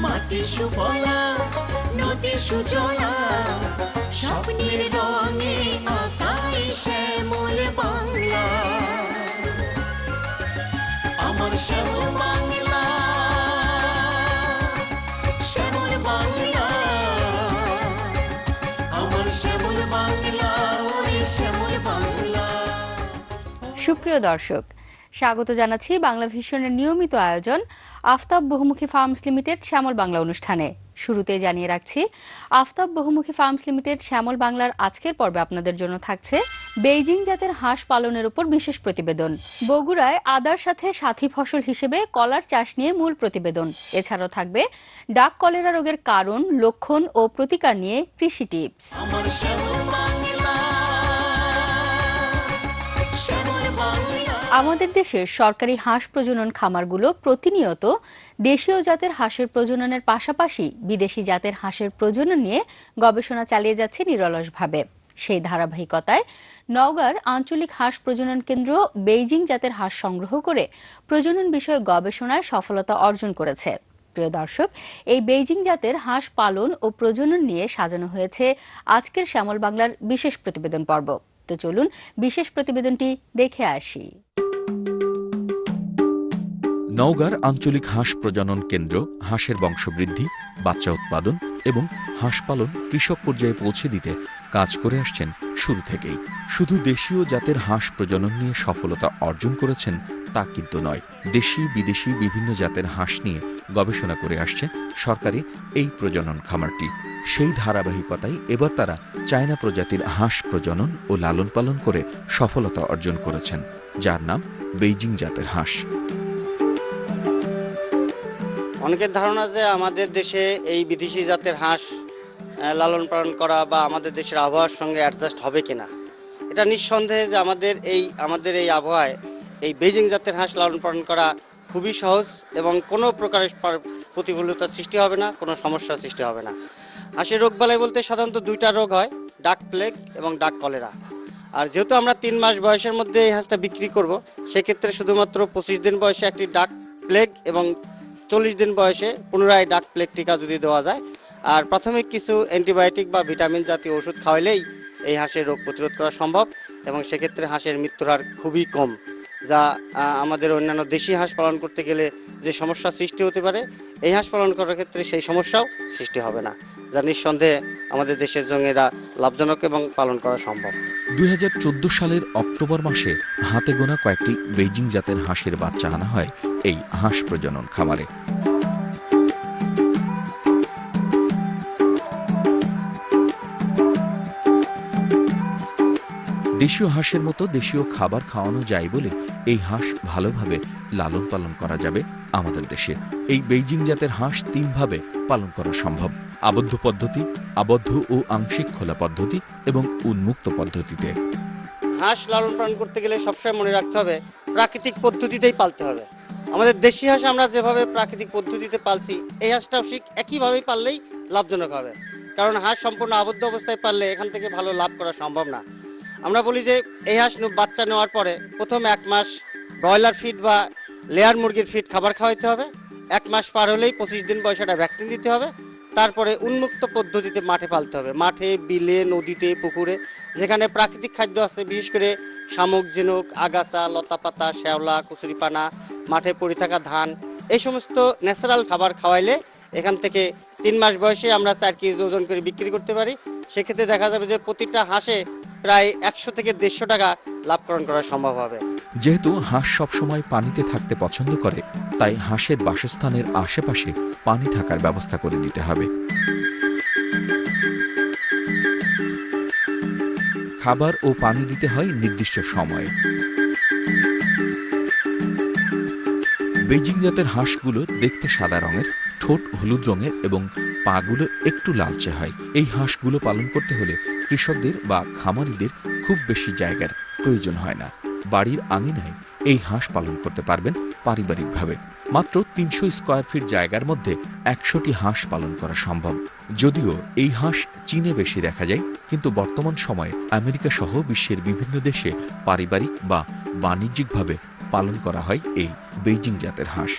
মাটি সুফলা, নদী সুজলা। স্বপ্নের রঙে আকাই শ্যামল বাংলা। আমার শ্যামল বাংলা শ্যামল বাংলা। আমার শ্যামল বাংলা, ওরে শ্যামল বাংলা। সুপ্রিয় দর্শক স্বাগত জানাচ্ছি বাংলা ভিশনের নিয়মিত আয়োজন আফতাব বহুমুখী ফার্মস লিমিটেড শ্যামল বাংলা অনুষ্ঠানে। শুরুতে জানিয়ে রাখছি, আফতাব বহুমুখী ফার্মস লিমিটেড শ্যামল বাংলার আজকের পর্বে আপনাদের জন্য থাকছে বেইজিং জাতের হাঁস পালনের উপর বিশেষ প্রতিবেদন। বগুড়ায় আদার সাথে সাথী ফসল হিসেবে কলার চাষ নিয়ে মূল প্রতিবেদন। এছাড়াও থাকবে ডাক কলেরা রোগের কারণ, লক্ষণ ও প্রতিকার নিয়ে কৃষি টিপস। আমাদের দেশের সরকারি হাঁস প্রজনন খামারগুলো প্রতিনিয়ত দেশীয় জাতের হাঁসের প্রজননের পাশাপাশি বিদেশি জাতের হাঁসের প্রজনন নিয়ে গবেষণা চালিয়ে যাচ্ছে নিরলসভাবে। সেই ধারাবাহিকতায় নওগাঁর আঞ্চলিক হাঁস প্রজনন কেন্দ্র বেইজিং জাতের হাঁস সংগ্রহ করে প্রজনন বিষয়ক গবেষণায় সফলতা অর্জন করেছে। প্রিয় দর্শক, এই বেইজিং জাতের হাঁস পালন ও প্রজনন নিয়ে সাজানো হয়েছে আজকের শ্যামল বাংলার বিশেষ প্রতিবেদন পর্ব। তো চলুন বিশেষ প্রতিবেদনটি দেখে আসি। নওগাঁর আঞ্চলিক হাঁস প্রজনন কেন্দ্র, হাঁসের বংশবৃদ্ধি, বাচ্চা উৎপাদন এবং হাঁস পালন কৃষক পর্যায়ে পৌঁছে দিতে কাজ করে আসছেন শুরু থেকেই। শুধু দেশীয় জাতের হাঁস প্রজনন নিয়ে সফলতা অর্জন করেছেন তা কিন্তু নয়, দেশি, বিদেশি বিভিন্ন জাতের হাঁস নিয়ে গবেষণা করে আসছে সরকারি এই প্রজনন খামারটি। সেই ধারাবাহিকতায় এবার তারা চায়না প্রজাতির হাঁস প্রজনন ও লালন পালন করে সফলতা অর্জন করেছেন, যার নাম বেইজিং জাতের হাঁস। অনেকের ধারণা যে আমাদের দেশে এই বিদেশি জাতের হাঁস লালন পালন করা বা আমাদের দেশের আবহাওয়ার সঙ্গে অ্যাডজাস্ট হবে কিনা, এটা নিঃসন্দেহে যে আমাদের এই আমাদের এই আবহাওয়ায় এই বেজিং জাতের হাঁস লালন পালন করা খুবই সহজ এবং কোনো প্রকারের পার- প্রতিকূলতার সৃষ্টি হবে না, কোনো সমস্যার সৃষ্টি হবে না। হাঁসের রোগ বালাই বলতে সাধারণত দুইটা রোগ হয়, ডাক প্লেগ এবং ডাক কলেরা আর যেহেতু আমরা তিন মাস বয়সের মধ্যে এই হাঁসটা বিক্রি করব, সেক্ষেত্রে শুধুমাত্র পঁচিশ দিন বয়সে একটি ডাক প্লেগ এবং চল্লিশ দিন বয়সে পুনরায় ডাক প্লেগ টিকা যদি দেওয়া যায়। আর প্রাথমিক কিছু অ্যান্টিবায়োটিক বা ভিটামিন জাতীয় ওষুধ খাওয়াইলেই এই হাঁসের রোগ প্রতিরোধ করা সম্ভব এবং সেক্ষেত্রে হাঁসের মৃত্যুর হার খুবই কম। যা আমাদের অন্যান্য দেশি হাঁস পালন করতে গেলে যে সমস্যা সৃষ্টি হতে পারে, এই হাঁস পালন করার ক্ষেত্রে সেই সমস্যাও সৃষ্টি হবে না। যা নিঃসন্দেহে আমাদের দেশের জন্য এরা লাভজনক এবং পালন করা সম্ভব। দুই হাজার চোদ্দ সালের অক্টোবর মাসে হাতে গোনা কয়েকটি বেজিং জাতের হাঁসের বাচ্চা আনা হয় এই হাঁস প্রজনন খামারে। দেশীয় হাঁসের মতো দেশীয় খাবার খাওয়ানো যায় বলে এই হাঁস ভালোভাবে লালন পালন করা যাবে আমাদের দেশে। এই বেইজিং জাতের হাঁস তিনভাবে পালন করা সম্ভব। আবদ্ধ পদ্ধতি, আবদ্ধ ও আংশিক খোলা পদ্ধতি এবং উন্মুক্ত পদ্ধতিতে। হাঁস লালন পালন করতে গেলে সবসময় মনে রাখতে হবে, প্রাকৃতিক পদ্ধতিতেই পালতে হবে। আমাদের দেশি হাঁস আমরা যেভাবে প্রাকৃতিক পদ্ধতিতে পালছি, এই হাঁসটাও ঠিক একইভাবেই পাললেই লাভজনক হবে। কারণ হাঁস সম্পূর্ণ আবদ্ধ অবস্থায় পারলে এখান থেকে ভালো লাভ করা সম্ভব না। আমরা বলি যে এই হাঁস বাচ্চা নেওয়ার পরে প্রথম এক মাস ব্রয়লার ফিড বা লেয়ার মুরগির ফিড খাবার খাওয়াইতে হবে। এক মাস পার হলেই পঁচিশ দিন বয়সে ভ্যাকসিন দিতে হবে। তারপরে উন্মুক্ত পদ্ধতিতে মাঠে পালতে হবে। মাঠে, বিলে, নদীতে, পুকুরে যেখানে প্রাকৃতিক খাদ্য আছে, বিশেষ করে শামুক, ঝিনুক, আগাছা, লতাপাতা, শ্যাওলা, কুচুরিপানা, মাঠে পড়ে থাকা ধান, এই সমস্ত ন্যাচারাল খাবার খাওয়াইলে এখান থেকে তিন মাস বয়সে আমরা চার কেজি ওজন করে বিক্রি করতে পারি। সেক্ষেত্রে দেখা যাবে যে প্রতিটা হাঁসে প্রায় একশো থেকে দেড়শো টাকা লাভকরণ করা সম্ভব হবে। যেহেতু হাঁস সবসময় পানিতে থাকতে পছন্দ করে, তাই হাঁসের বাসস্থানের আশেপাশে পানি থাকার ব্যবস্থা করে দিতে হবে। খাবার ও পানি দিতে হয় নির্দিষ্ট সময়ে। বেজিং জাতের হাঁসগুলো দেখতে সাদা রঙের। ঠোঁট হলুদ রঙের এবং পাগুলো একটু লালচে হয়। এই হাঁসগুলো পালন করতে হলে কৃষকদের বা খামারিদের খুব বেশি জায়গার প্রয়োজন হয় না। বাড়ির আঙিনায় এই হাঁস পালন করতে পারবেন পারিবারিকভাবে। মাত্র তিনশো স্কোয়ার ফিট জায়গার মধ্যে একশোটি হাঁস পালন করা সম্ভব। যদিও এই হাঁস চীনে বেশি দেখা যায়, কিন্তু বর্তমান সময়ে আমেরিকা সহ বিশ্বের বিভিন্ন দেশে পারিবারিক বা বাণিজ্যিকভাবে পালন করা হয় এই বেইজিং জাতের হাঁস।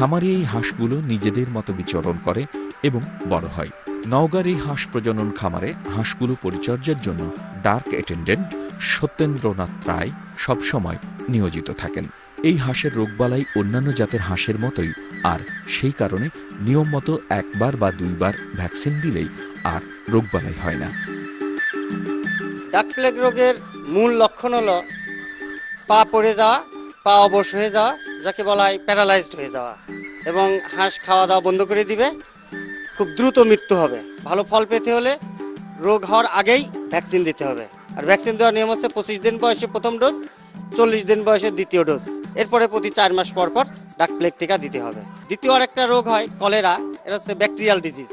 খামারে এই হাঁসগুলো নিজেদের মতো বিচরণ করে এবং বড় হয়। নওগাঁর এই হাঁস প্রজনন খামারে হাঁসগুলো পরিচর্যার জন্য ডার্ক অ্যাটেন্ডেন্ট সত্যেন্দ্রনাথ রায় সবসময় নিয়োজিত থাকেন। এই হাঁসের রোগবালাই অন্যান্য জাতের হাঁসের মতোই, আর সেই কারণে নিয়ম মতো একবার বা দুইবার ভ্যাকসিন দিলেই আর রোগবালাই হয় না। ডাক প্লেগ রোগের মূল লক্ষণ হলো পা পড়ে যাওয়া, পা অবশ হয়ে যাওয়া যাকে বলা হয় প্যারালাইজড হয়ে যাওয়া এবং হাঁস খাওয়া দাওয়া বন্ধ করে দিবে, খুব দ্রুত মৃত্যু হবে। ভালো ফল পেতে হলে রোগ হওয়ার আগেই ভ্যাকসিন দিতে হবে। আর ভ্যাকসিন দেওয়ার নিয়ম হচ্ছে পঁচিশ দিন বয়সে প্রথম ডোজ, চল্লিশ দিন বয়সে দ্বিতীয় ডোজ। এরপরে প্রতি চার মাস পর পর ডাক প্লেগ টিকা দিতে হবে। দ্বিতীয় আর একটা রোগ হয় কলেরা, এটা হচ্ছে ব্যাকটেরিয়াল ডিজিজ।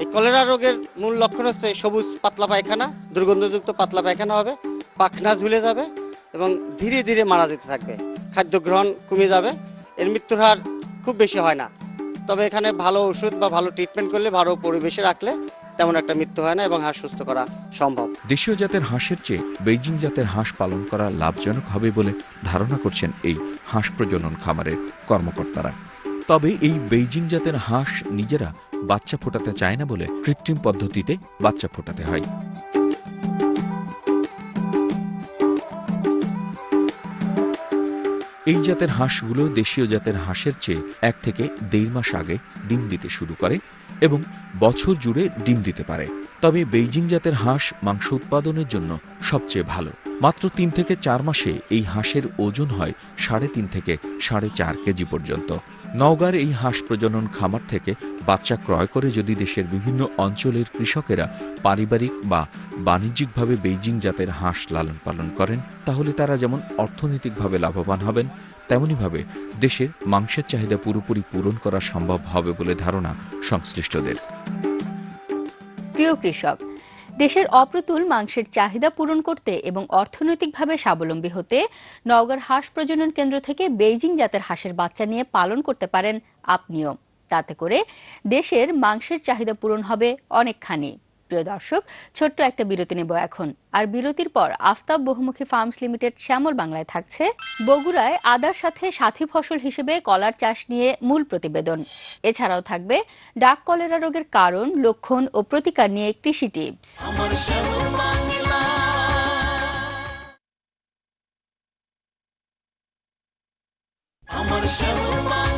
এই কলেরা রোগের মূল লক্ষণ হচ্ছে সবুজ পাতলা পায়খানা, দুর্গন্ধযুক্ত পাতলা পায়খানা হবে, পাখনা ঝুলে যাবে এবং ধীরে ধীরে মারা যেতে থাকবে খাদ্য গ্রহণ কমে যাবে, এর মৃত্যুর হার খুব বেশি হয় না। তবে এখানে ভালো ওষুধ বা ভালো ট্রিটমেন্ট করলে, ভালো পরিবেশে রাখলে তেমন একটা মৃত্যু হয় না এবং হাঁস সুস্থ করা সম্ভব। দেশীয় জাতের হাঁসের চেয়ে বেইজিং জাতের হাঁস পালন করা লাভজনক হবে বলে ধারণা করছেন এই হাঁস প্রজনন খামারের কর্মকর্তারা। তবে এই বেইজিং জাতের হাঁস নিজেরা বাচ্চা ফোটাতে চায় না বলে কৃত্রিম পদ্ধতিতে বাচ্চা ফোটাতে হয়। এই জাতের হাঁসগুলো দেশীয় জাতের হাঁসের চেয়ে এক থেকে দেড় মাস আগে ডিম দিতে শুরু করে এবং বছর জুড়ে ডিম দিতে পারে। তবে বেইজিং জাতের হাঁস মাংস উৎপাদনের জন্য সবচেয়ে ভালো। মাত্র তিন থেকে চার মাসে এই হাঁসের ওজন হয় সাড়ে তিন থেকে সাড়ে চার কেজি পর্যন্ত। নওগাঁর এই হাঁস প্রজনন খামার থেকে বাচ্চা ক্রয় করে যদি দেশের বিভিন্ন অঞ্চলের কৃষকেরা পারিবারিক বা বাণিজ্যিকভাবে বেইজিং জাতের হাঁস লালন পালন করেন, তাহলে তারা যেমন অর্থনৈতিকভাবে লাভবান হবেন, তেমনিভাবে দেশের মাংসের চাহিদা পুরোপুরি পূরণ করা সম্ভব হবে বলে ধারণা সংশ্লিষ্টদের। প্রিয় কৃষক দেশের অপ্রতুল মাংসের চাহিদা পূরণ করতে এবং অর্থনৈতিকভাবে স্বাবলম্বী হতে নওগাঁর হাঁস প্রজনন কেন্দ্র থেকে বেইজিং জাতের হাঁসের বাচ্চা নিয়ে পালন করতে পারেন আপনিও। তাতে করে দেশের মাংসের চাহিদা পূরণ হবে অনেকখানি। প্রিয় দর্শক, ছোট্ট একটা বিরতি নেব এখন। আর বিরতির পর আফতাব বহুমুখী ফার্মস লিমিটেড শ্যামল বাংলায় থাকছে। বগুড়ায় আদার সাথে সাথী ফসল হিসেবে কলার চাষ নিয়ে মূল প্রতিবেদন। এছাড়াও থাকবে ডাক কলেরা রোগের কারণ, লক্ষণ ও প্রতিকার নিয়ে কৃষি টিপস। আমার শ্যামল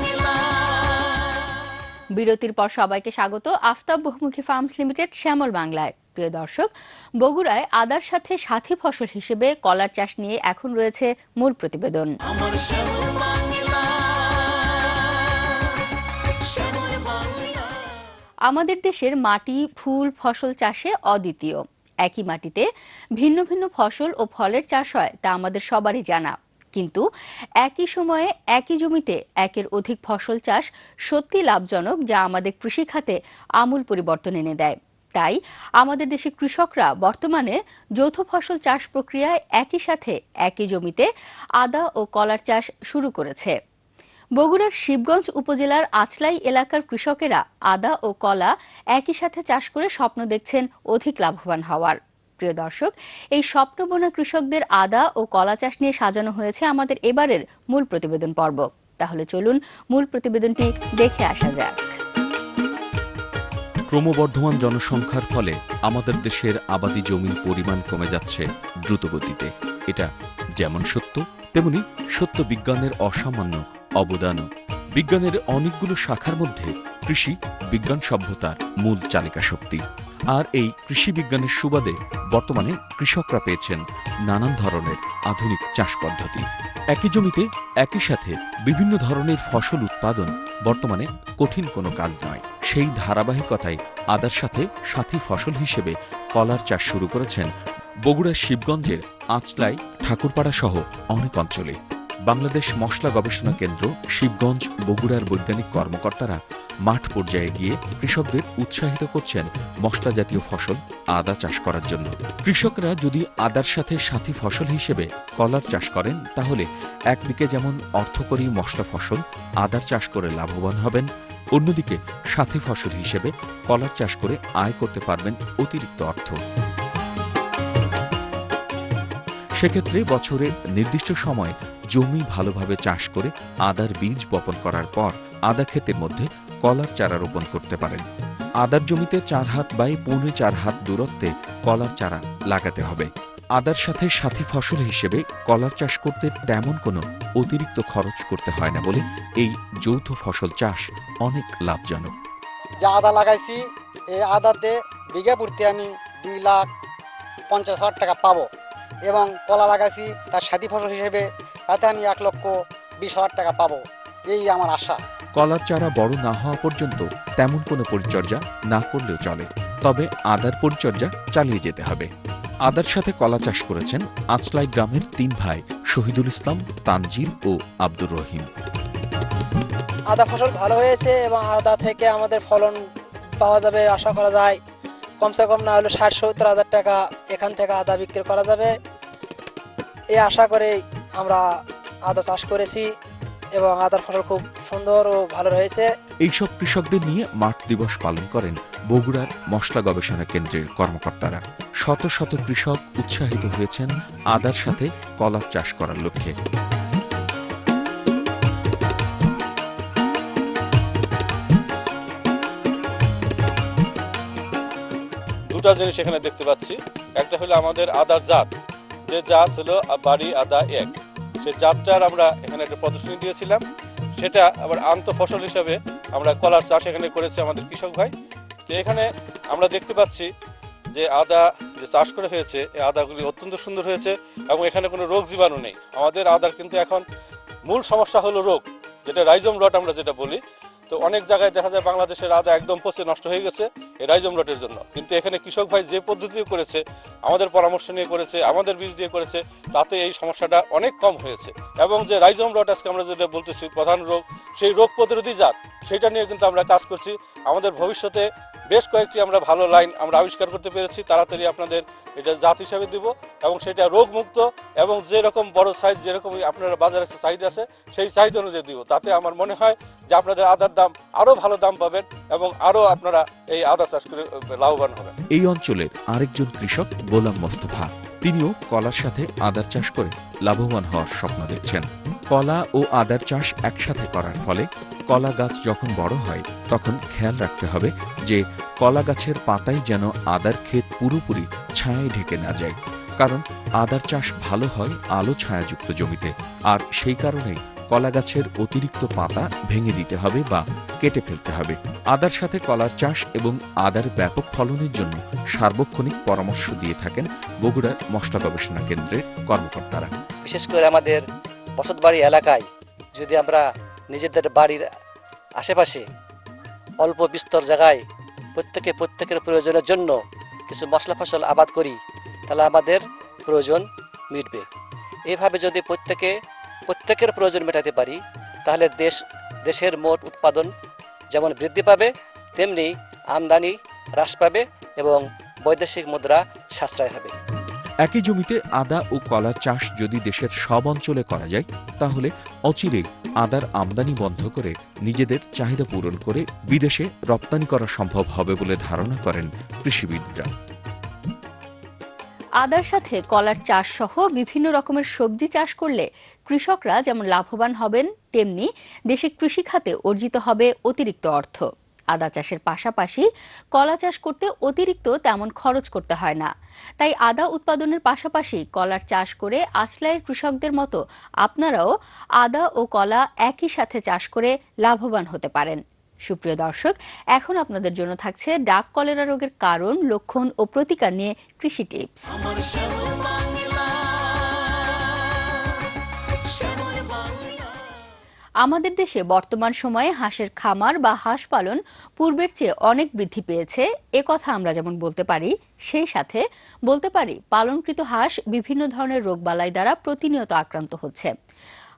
বিরতির পর সবাইকে স্বাগত। আফতাব বহুমুখী ফার্মস লিমিটেড শ্যামল বাংলায়। প্রিয় দর্শক বগুড়ায় আদার সাথে সাথী ফসল হিসেবে কলার চাষ নিয়ে এখন রয়েছে মূল প্রতিবেদন। আমাদের দেশের মাটি ফুল ফসল চাষে অদ্বিতীয়। একই মাটিতে ভিন্ন ভিন্ন ফসল ও ফলের চাষ হয় তা আমাদের সবারই জানা। কিন্তু একই সময়ে একই জমিতে একের অধিক ফসল চাষ সত্যি লাভজনক যা আমাদের কৃষি খাতে আমূল পরিবর্তন এনে দেয়। তাই আমাদের দেশে কৃষকরা বর্তমানে যৌথ ফসল চাষ প্রক্রিয়ায় একই সাথে একই জমিতে আদা ও কলার চাষ শুরু করেছে। বগুড়ার শিবগঞ্জ উপজেলার আচলাই এলাকার কৃষকেরা আদা ও কলা একই সাথে চাষ করে স্বপ্ন দেখছেন অধিক লাভবান হওয়ার। প্রিয় দর্শক, এই স্বপ্নবোনা কৃষকদের আদা ও কলা চাষ নিয়ে সাজানো হয়েছে আমাদের এবারের মূল প্রতিবেদন পর্ব। তাহলে চলুন মূল প্রতিবেদনটি দেখে আসা যাক। ক্রমবর্ধমান জনসংখ্যার ফলে আমাদের দেশের আবাদি জমির পরিমাণ কমে যাচ্ছে দ্রুতগতিতে। এটা যেমন সত্য, তেমনি সত্য বিজ্ঞানের অসামান্য অবদানও বিজ্ঞানের অনেকগুলো শাখার মধ্যে কৃষি, বিজ্ঞান সভ্যতার মূল চালিকা শক্তি আর এই কৃষি বিজ্ঞানের সুবাদে বর্তমানে কৃষকরা পেয়েছেন নানান ধরনের আধুনিক চাষ পদ্ধতি। একই জমিতে, একই সাথে বিভিন্ন ধরনের ফসল উৎপাদন বর্তমানে কঠিন কোনো কাজ নয়। সেই ধারাবাহিকতায় আদার সাথে সাথী ফসল হিসেবে কলার চাষ শুরু করেছেন বগুড়ার শিবগঞ্জের আঁচলাই ঠাকুরপাড়া সহ অনেক অঞ্চলে। বাংলাদেশ মশলা গবেষণা কেন্দ্র, শিবগঞ্জ, বগুড়ার বৈজ্ঞানিক কর্মকর্তারা মাঠ পর্যায়ে গিয়ে কৃষকদের উৎসাহিত করছেন মশলা জাতীয় ফসল আদা চাষ করার জন্য। কৃষকরা যদি আদার সাথে সাথী ফসল হিসেবে কলার চাষ করেন, তাহলে একদিকে যেমন অর্থকরী মশলা ফসল আদার চাষ করে লাভবান হবেন, অন্যদিকে সাথী ফসল হিসেবে কলার চাষ করে আয় করতে পারবেন অতিরিক্ত অর্থ। সেক্ষেত্রে বছরের নির্দিষ্ট সময়ে জমি ভালোভাবে চাষ করে আদার বীজ বপন করার পর আদা ক্ষেতের মধ্যে কলার চারা রোপণ করতে পারেন। আদার জমিতে চার হাত বাই পৌনে চার হাত দূরত্বে কলার চারা লাগাতে হবে। আদার সাথে সাথী ফসল হিসেবে কলার চাষ করতে তেমন কোনো অতিরিক্ত খরচ করতে হয় না বলে এই যৌথ ফসল চাষ অনেক লাভজনক। যা আদা লাগাইছি, এই আদাতে বিঘা প্রতি আমি দুই লাখ পঞ্চাশ হাজার টাকা পাবো। এবং কলা লাগাইছি তার সাথী ফসল হিসেবে তাতে আমি এক লক্ষ বিশ হাজার টাকা পাবো। এই আমার আশা। কলার চারা বড় না হওয়া পর্যন্ত তেমন কোনো পরিচর্যা না করলেও চলে। তবে আদার পরিচর্যা চালিয়ে যেতে হবে। আদার সাথে কলা চাষ করেছেন আচলাই গ্রামের তিন ভাই শহীদুল ইসলাম তানজিল ও আব্দুর রহিম। আদা ফসল ভালো হয়েছে এবং আদা থেকে আমাদের ফলন পাওয়া যাবে আশা করা যায়। কমসে কম না হলে ষাট সত্তর হাজার টাকা এখান থেকে আদা বিক্রি করা যাবে। এই আশা করে আমরা আদা চাষ করেছি এবং আদার ফসল খুব সুন্দর ও ভালো রয়েছে। এইসব কৃষকদের নিয়ে মাঠ দিবস পালন করেন বগুড়ার মশলা গবেষণা কেন্দ্রের কর্মকর্তারা। শত শত কৃষক উৎসাহিত হয়েছেন আদার সাথে কলার চাষ করার লক্ষ্যে। দুটা জিনিস এখানে দেখতে পাচ্ছি। একটা হলো আমাদের আদার জাত। যে জাত হলো বাড়ি আদা এক। সেই জাতটার আমরা এখানে একটা প্রদর্শনী দিয়েছিলাম। সেটা আবার আন্ত ফসল হিসাবে আমরা কলার চাষ এখানে করেছি আমাদের কৃষক ভাই। তো এখানে আমরা দেখতে পাচ্ছি যে আদা যে চাষ করে হয়েছে, এই আদাগুলি অত্যন্ত সুন্দর হয়েছে এবং এখানে কোনো রোগ জীবাণু নেই। আমাদের আদার কিন্তু এখন মূল সমস্যা হলো রোগ, যেটা রাইজম রট আমরা যেটা বলি। তো অনেক জায়গায় দেখা যায় বাংলাদেশের আদা একদম পচে নষ্ট হয়ে গেছে এই রাইজম রটের জন্য। কিন্তু এখানে কৃষক ভাই যে পদ্ধতি করেছে, আমাদের পরামর্শ নিয়ে করেছে, আমাদের বীজ দিয়ে করেছে, তাতে এই সমস্যাটা অনেক কম হয়েছে। এবং যে রাইজম রট আজকে আমরা যেটা বলতেছি, প্রধান রোগ, সেই রোগ প্রতিরোধী জাত, সেটা নিয়ে কিন্তু আমরা কাজ করছি। আমাদের ভবিষ্যতে বেশ কয়েকটি আমরা ভালো লাইন আমরা আবিষ্কার করতে পেরেছি, তাড়াতাড়ি আপনাদের এটা জাত হিসাবে দিব এবং সেটা রোগমুক্ত এবং যেরকম বড় সাইজ যেরকম আপনারা বাজারে চাহিদা আছে, সেই চাহিদা অনুযায়ী দিব। তাতে আমার মনে হয় যে আপনাদের আদার দাম আরও ভালো দাম পাবেন এবং আরও আপনারা এই আদা চাষ করে লাভবান হবেন। এই অঞ্চলের আরেকজন কৃষক গোলাম মোস্তফা, তিনিও কলার সাথে আদার চাষ করে লাভবান হওয়ার স্বপ্ন দেখছেন। কলা ও আদার চাষ একসাথে করার ফলে কলা গাছ যখন বড় হয়, তখন খেয়াল রাখতে হবে যে কলা গাছের পাতায় যেন আদার ক্ষেত পুরোপুরি ছায়ায় ঢেকে না যায়। কারণ আদার চাষ ভালো হয় আলো ছায়াযুক্ত জমিতে, আর সেই কারণেই কলা গাছের অতিরিক্ত পাতা ভেঙে দিতে হবে বা কেটে ফেলতে হবে। আদার সাথে কলার চাষ এবং আদার ব্যাপক ফলনের জন্য সার্বক্ষণিক পরামর্শ দিয়ে থাকেন বগুড়ার মশলা গবেষণা কেন্দ্রের কর্মকর্তারা। বিশেষ করে আমাদের বসতবাড়ি এলাকায় যদি আমরা নিজেদের বাড়ির আশেপাশে অল্প বিস্তর জায়গায় প্রত্যেকে প্রত্যেকের প্রয়োজনের জন্য কিছু মশলা ফসল আবাদ করি, তাহলে আমাদের প্রয়োজন মিটবে। এভাবে যদি প্রত্যেকে প্রত্যেকের প্রয়োজন মেটাতে পারি তাহলে দেশ দেশের মোট উৎপাদন যেমন বৃদ্ধি পাবে তেমনি আমদানি হ্রাস পাবে এবং বৈদেশিক মুদ্রা সাশ্রয় হবে। একই জমিতে আদা ও কলা চাষ যদি দেশের সব অঞ্চলে করা যায় তাহলে অচিরেই আদার আমদানি বন্ধ করে নিজেদের চাহিদা পূরণ করে বিদেশে রপ্তানি করা সম্ভব হবে বলে ধারণা করেন কৃষিবিদরা। আদার সাথে কলার চাষ সহ বিভিন্ন রকমের সবজি চাষ করলে কৃষকরা যেমন লাভবান হবেন, তেমনি দেশে কৃষি খাতে অর্জিত হবে অতিরিক্ত অর্থ। আদা চাষের পাশাপাশি কলা চাষ করতে অতিরিক্ত তেমন খরচ করতে হয় না। তাই আদা উৎপাদনের পাশাপাশি কলার চাষ করে আচলাইয়ের কৃষকদের মতো আপনারাও আদা ও কলা একই সাথে চাষ করে লাভবান হতে পারেন। সুপ্রিয় দর্শক, এখন আপনাদের জন্য থাকছে ডাক কলেরা রোগের কারণ, লক্ষণ ও প্রতিকার নিয়ে কৃষি টিপস। আমাদের দেশে বর্তমান সময়ে হাঁসের খামার বা হাঁস পালন পূর্বের চেয়ে অনেক বৃদ্ধি পেয়েছে। এ কথা আমরা যেমন বলতে পারি, সেই সাথে বলতে পারি পালনকৃত হাঁস বিভিন্ন ধরনের রোগবালাই দ্বারা প্রতিনিয়ত আক্রান্ত হচ্ছে।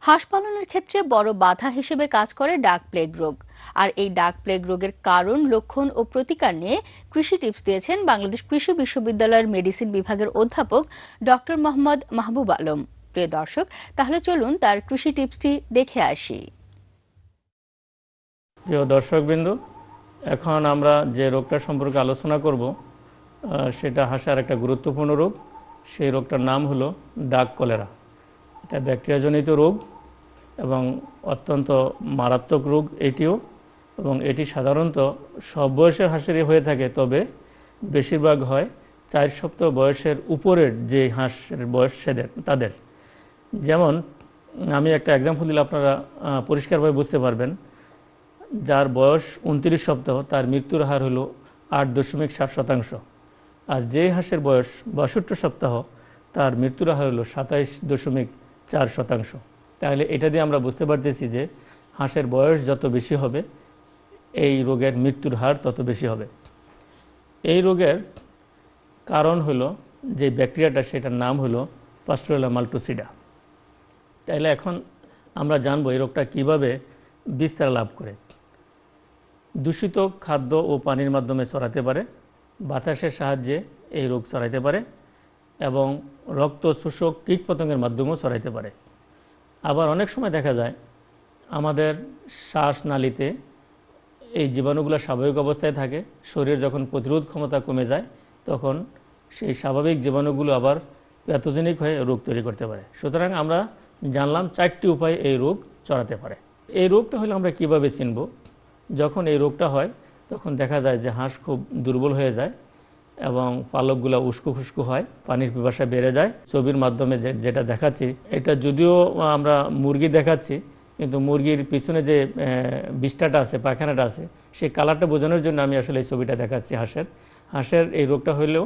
হাঁস পালনের ক্ষেত্রে বড় বাধা হিসেবে কাজ করে ডাক প্লেগ রোগ। আর এই ডাক প্লেগ রোগের কারণ, লক্ষণ ও প্রতিকার নিয়ে কৃষি টিপস দিয়েছেন বাংলাদেশ কৃষি বিশ্ববিদ্যালয়ের মেডিসিন বিভাগের অধ্যাপক ডক্টর মোহাম্মদ মাহবুব আলম। প্রিয় দর্শক, তাহলে চলুন তার কৃষি টিপসটি দেখে আসি। প্রিয় দর্শকবৃন্দ, এখন আমরা যে রোগটা সম্পর্কে আলোচনা করব সেটা হাঁসের একটা গুরুত্বপূর্ণ রোগ। সেই রোগটার নাম হলো ডাক কলেরা। এটা ব্যাকটেরিয়াজনিত রোগ এবং অত্যন্ত মারাত্মক রোগ এটিও এবং এটি সাধারণত সব বয়সের হাঁসেরই হয়ে থাকে, তবে বেশিরভাগ হয় চার সপ্তাহ বয়সের উপরের যে হাঁসের বয়স সেদের, তাদের। যেমন, আমি একটা এক্সাম্পল দিলে আপনারা পরিষ্কারভাবে বুঝতে পারবেন, যার বয়স উনত্রিশ সপ্তাহ, তার মৃত্যুর হার হলো আট দশমিক সাত শতাংশ। আর যে হাঁসের বয়স বাষট্টি সপ্তাহ, তার মৃত্যুর হার হলো সাতাইশ দশমিক চার শতাংশ। তাহলে এটা দিয়ে আমরা বুঝতে পারতেছি যে, হাঁসের বয়স যত বেশি হবে, এই রোগের মৃত্যুর হার তত বেশি হবে। এই রোগের কারণ হলো, যে ব্যাকটেরিয়াটা, সেটার নাম হলো পাস্টোরেলা মাল্টোসিডা তাইলে এখন আমরা জানব এই রোগটা কীভাবে বিস্তার লাভ করে। দূষিত খাদ্য ও পানির মাধ্যমে ছড়াতে পারে, বাতাসের সাহায্যে এই রোগ ছড়াইতে পারে এবং রক্ত শোষক কীটপতঙ্গের মাধ্যমেও ছড়াইতে পারে। আবার অনেক সময় দেখা যায় আমাদের শ্বাসনালীতে এই জীবাণুগুলো স্বাভাবিক অবস্থায় থাকে শরীর যখন প্রতিরোধ ক্ষমতা কমে যায় তখন সেই স্বাভাবিক জীবাণুগুলো আবার প্যাথোজেনিক হয়ে রোগ তৈরি করতে পারে। সুতরাং আমরা জানলাম চারটি উপায়ে এই রোগ চড়াতে পারে। এই রোগটা হলে আমরা কীভাবে চিনব? যখন এই রোগটা হয়, তখন দেখা যায় যে হাঁস খুব দুর্বল হয়ে যায় এবং পালকগুলো উস্কু খুস্কো হয়, পানির পিপাসা বেড়ে যায়। ছবির মাধ্যমে যেটা দেখাচ্ছি, এটা যদিও আমরা মুরগি দেখাচ্ছি, কিন্তু মুরগির পিছনে যে বিষ্ঠাটা আছে, পায়খানাটা আছে, সেই কালারটা বোঝানোর জন্য আমি আসলে এই ছবিটা দেখাচ্ছি হাঁসের। হাঁসের এই রোগটা হলেও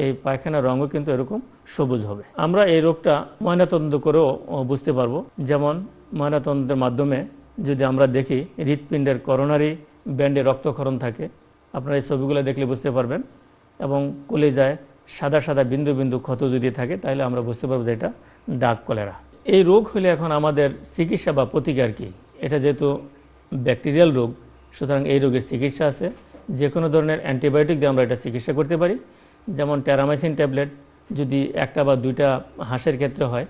এই পায়খানার রঙও কিন্তু এরকম সবুজ হবে। আমরা এই রোগটা ময়নাতদন্ত করেও বুঝতে পারব। যেমন ময়নাতদন্তের মাধ্যমে যদি আমরা দেখি হৃৎপিণ্ডের করোনারি ব্যান্ডে রক্তক্ষরণ থাকে, আপনারা এই ছবিগুলো দেখলে বুঝতে পারবেন। এবং কলে যায় সাদা সাদা বিন্দু বিন্দু ক্ষত যদি থাকে, তাহলে আমরা বুঝতে পারব যে এটা ডাক কলেরা। এই রোগ হলে এখন আমাদের চিকিৎসা বা প্রতিকার কি? এটা যেহেতু ব্যাকটেরিয়াল রোগ, সুতরাং এই রোগের চিকিৎসা আছে। যে কোনো ধরনের অ্যান্টিবায়োটিক দিয়ে আমরা এটা চিকিৎসা করতে পারি। যেমন ট্যারামাইসিন ট্যাবলেট যদি একটা বা দুইটা হাঁসের ক্ষেত্রে হয়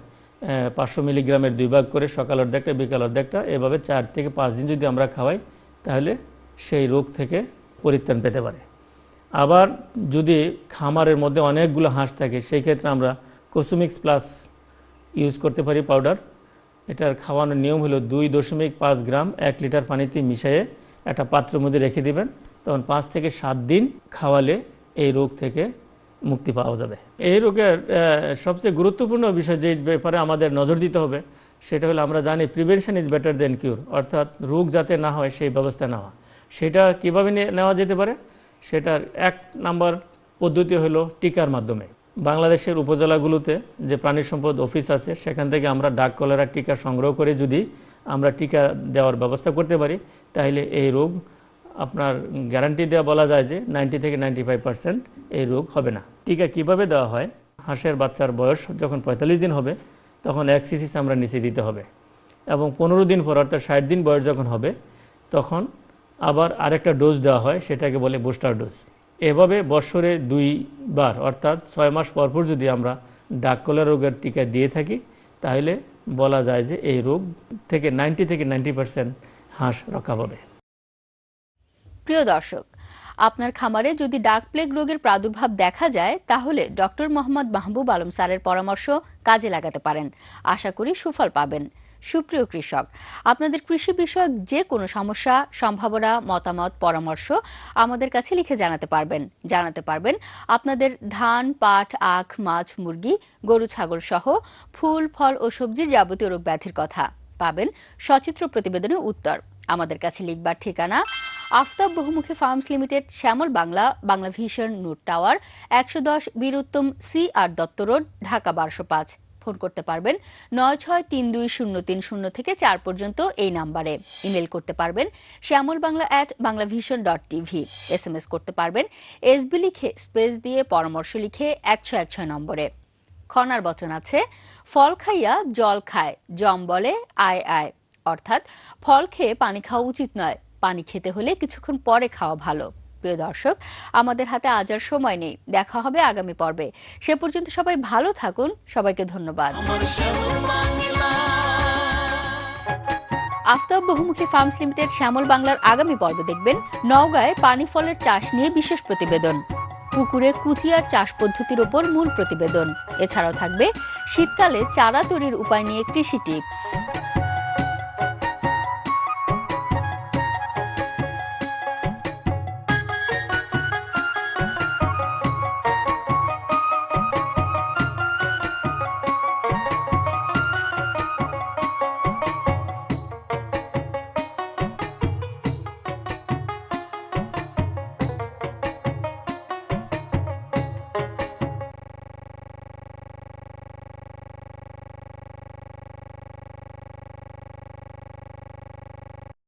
পাঁচশো মিলিগ্রামের দুই ভাগ করে সকাল অর্ধেকটা, বিকাল অর্ধেকটা, এভাবে চার থেকে পাঁচ দিন যদি আমরা খাওয়াই, তাহলে সেই রোগ থেকে পরিত্রাণ পেতে পারে। আবার যদি খামারের মধ্যে অনেকগুলো হাঁস থাকে, সেই ক্ষেত্রে আমরা কোসুমিক্স প্লাস ইউজ করতে পারি পাউডার এটার খাওয়ানোর নিয়ম হলো দুই দশমিক পাঁচ গ্রাম এক লিটার পানিতে মিশিয়ে একটা পাত্রের মধ্যে রেখে দিবেন। তখন পাঁচ থেকে সাত দিন খাওয়ালে এই রোগ থেকে মুক্তি পাওয়া যাবে। এই রোগের সবচেয়ে গুরুত্বপূর্ণ বিষয় যে ব্যাপারে আমাদের নজর দিতে হবে, সেটা হলো আমরা জানি prevention is better than cure অর্থাৎ রোগ যাতে না হয় সেই ব্যবস্থা নেওয়া। সেটা কীভাবে নেওয়া যেতে পারে? সেটার এক নাম্বার পদ্ধতি হলো টিকার মাধ্যমে। বাংলাদেশের উপজেলাগুলোতে যে প্রাণী সম্পদ অফিস আছে, সেখান থেকে আমরা ডাক কলেরার টিকা সংগ্রহ করে যদি আমরা টিকা দেওয়ার ব্যবস্থা করতে পারি, তাহলে এই রোগ আপনার গ্যারান্টি দেওয়া বলা যায় যে নাইনটি থেকে নাইনটি ফাইভ পার্সেন্ট এই রোগ হবে না। টিকা কীভাবে দেওয়া হয়? হাঁসের বাচ্চার বয়স যখন পঁয়তাল্লিশ দিন হবে, তখন এক সিসিস আমরা নিচে দিতে হবে এবং পনেরো দিন পর অর্থাৎ ষাট দিন বয়স যখন হবে, তখন আবার আরেকটা ডোজ দেওয়া হয়, সেটাকে বলে বুস্টার ডোজ এভাবে বৎসরে দুইবার অর্থাৎ ছয় মাস পরপর যদি আমরা ডাক কলেরা রোগের টিকা দিয়ে থাকি, তাহলে বলা যায় যে এই রোগ থেকে নাইনটি থেকে নাইনটি পার্সেন্ট হাঁস রক্ষা পাবে। প্রিয় দর্শক, আপনার খামারে যদি ডাক প্লেগ রোগের প্রাদুর্ভাব দেখা যায়, তাহলে ডক্টর মোহাম্মদ মাহবুব আলম স্যারের পরামর্শ কাজে লাগাতে পারেন। আশা করি সুফল পাবেন। সুপ্রিয় কৃষক, আপনাদের কৃষি বিষয়ক যে কোনো সমস্যা, সম্ভাবনা, মতামত, পরামর্শ আমাদের কাছে লিখে জানাতে পারবেন। জানাতে পারবেন আপনাদের ধান, পাট, আখ, মাছ, মুরগি, গরু, ছাগল সহ ফুল, ফল ও সবজির যাবতীয় রোগ ব্যাধির কথা। পাবেন সচিত্র প্রতিবেদনের উত্তর। আমাদের কাছে লিখবার ঠিকানা আফতাব বহুমুখী farms limited, Shyamal Bangla Bangla vision note tower, একশো দশ Bir Uttam C R Datta road, Dhaka বারোশো পাঁচ। ফোন করতে পারবেন নয় ছয় তিন দুই শূন্য তিন শূন্য থেকে চার পর্যন্ত এই নাম্বারে। ইমেল করতে পারবেন Shyamal Bangla at Bangla vision dot TV S M S করতে পারবেন এসবি লিখে স্পেস দিয়ে পরামর্শ লিখে একশো এক ছয় নম্বরে। খনার বচন আছে, ফল খাইয়া জল খায়, জম বলে আয় আয়। অর্থাৎ ফল খেয়ে পানি খাওয়া উচিত নয় পানি খেতে হলে কিছুক্ষণ পরে খাওয়া ভালো। প্রিয় দর্শক, আমাদের হাতে আজ আর সময় নেই। দেখা হবে আগামী পর্বে। সে পর্যন্ত সবাই ভালো থাকুন। সবাইকে ধন্যবাদ। আফতাব বহুমুখী ফার্মস লিমিটেড শ্যামল বাংলার আগামী পর্বে দেখবেন নওগাঁয় পানি ফলের চাষ নিয়ে বিশেষ প্রতিবেদন। পুকুরে কুচিয়ার চাষ পদ্ধতির ওপর মূল প্রতিবেদন। এছাড়াও থাকবে শীতকালে চারা তৈরির উপায় নিয়ে কৃষি টিপস।